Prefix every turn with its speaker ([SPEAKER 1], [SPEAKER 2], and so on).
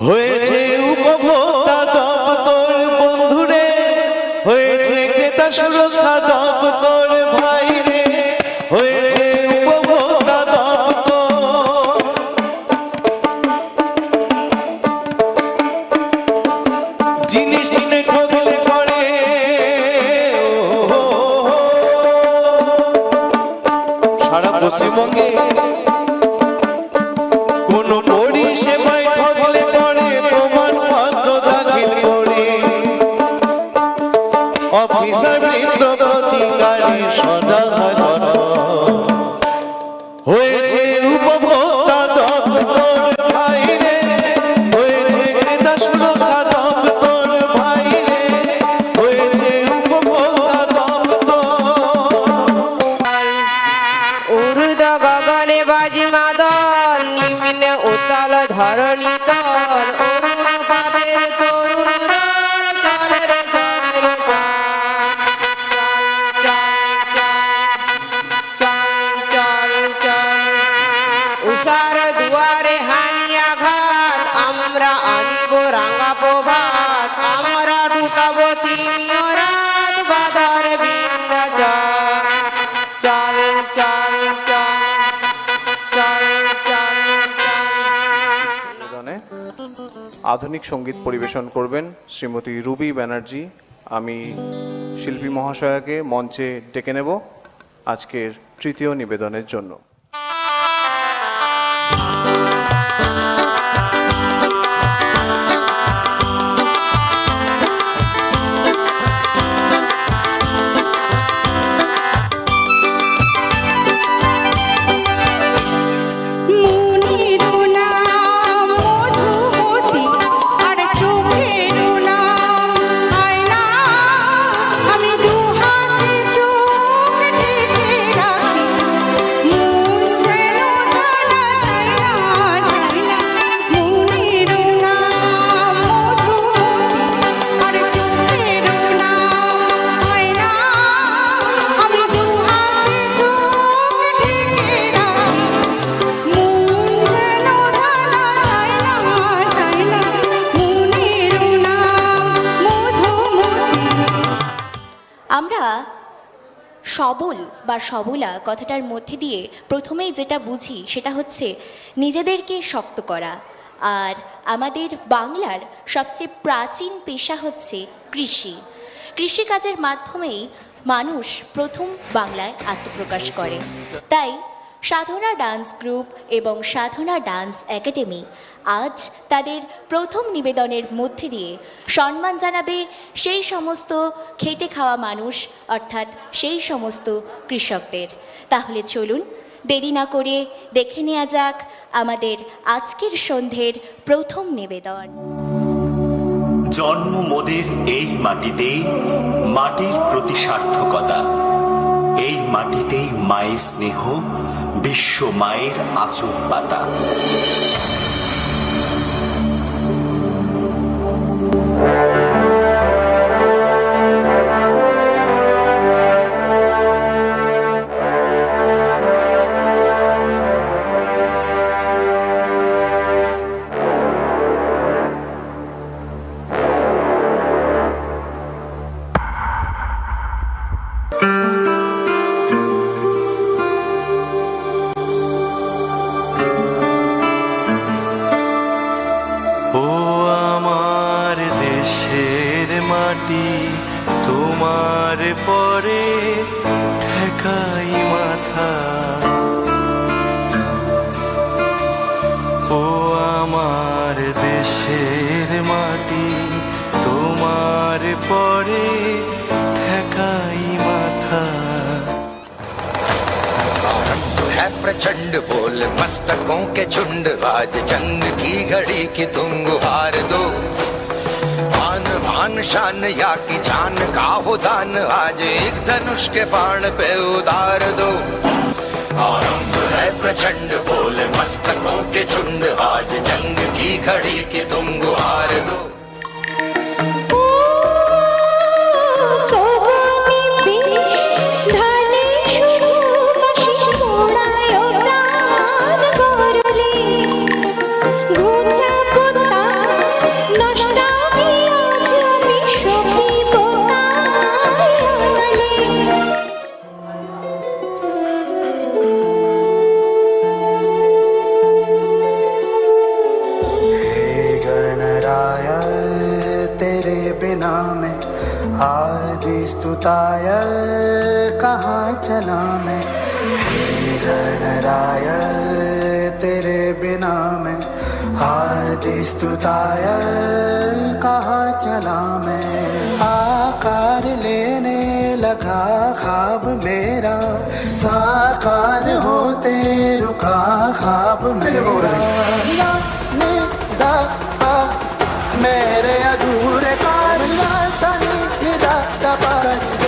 [SPEAKER 1] হয়েছে উপভোক্তা দপ্তর বন্ধুরে, হয়েছে ক্রেতা সুরক্ষা দপ্তর ভাই রে হয়েছে উপভোক্তা দপ্তর। জিনিস ঠকলে পড়ে সারা পশ্চিমবঙ্গে অফিসার। হয়েছে উপভোক্তা ভাই হয়েছে হয়েছে উপভোক্তা দপ্তর
[SPEAKER 2] উর্দ গগনে বাজি মাদল, নিম্নে উতল ধরণী তল
[SPEAKER 3] আধুনিক সংগীত পরিবেশন করবেন শ্রীমতী রুবি ব্যানার্জি। আমি শিল্পী মহাশয়াকে মঞ্চে ডেকে নেব আজকের তৃতীয় নিবেদনের জন্য।
[SPEAKER 4] সবল বা সবলা কথাটার মধ্যে দিয়ে প্রথমেই যেটা বুঝি সেটা হচ্ছে নিজেদেরকে শক্ত করা। আর আমাদের বাংলার সবচেয়ে প্রাচীন পেশা হচ্ছে কৃষি। কৃষিকাজের মাধ্যমেই মানুষ প্রথম বাংলায় আত্মপ্রকাশ করে। তাই সাধনা ডান্স গ্রুপ এবং সাধনা ডান্স একাডেমি আজ তাদের প্রথম নিবেদনের মধ্যে দিয়ে সম্মান জানাবে সেই সমস্ত খেটে খাওয়া মানুষ, অর্থাৎ সেই সমস্ত কৃষকদের। তাহলে চলুন, দেরি না করে দেখে নেওয়া যাক আমাদের আজকের সন্ধ্যের প্রথম নিবেদন।
[SPEAKER 5] জন্ম মোদের এই মাটিতেই মাটির প্রতি সার্থকতা এই মাটিতেই মায়ের স্নেহ বিশ্ব মায়ের আচর পাতা
[SPEAKER 1] মাটি তোমার পরে ঠেকাই মাথা ও আমার দেশের মাটি তোমার পরে ঠেকাই মাথা
[SPEAKER 6] है प्रचंड बोल मस्तकों के झुंड आज जंग की घड़ी की तुम गुहार दो भान भान शान या की जान का हो दान। आज एक धनुष के बाण पे उतार दो। आरंभ है प्रचंड, बोल मस्तकों के झुंड। आज जंग की घड़ी के तुम गुहार दो।
[SPEAKER 7] तेरे बिना मैं आदि स्तुताय कहाँ चला मैं? हे गणराय तेरे बिना मैं। आदि स्तुताय कहाँ चला मैं? आकार लेने लगा ख्वाब मेरा। साकार होते रुका ख्वाब मेरा। 的。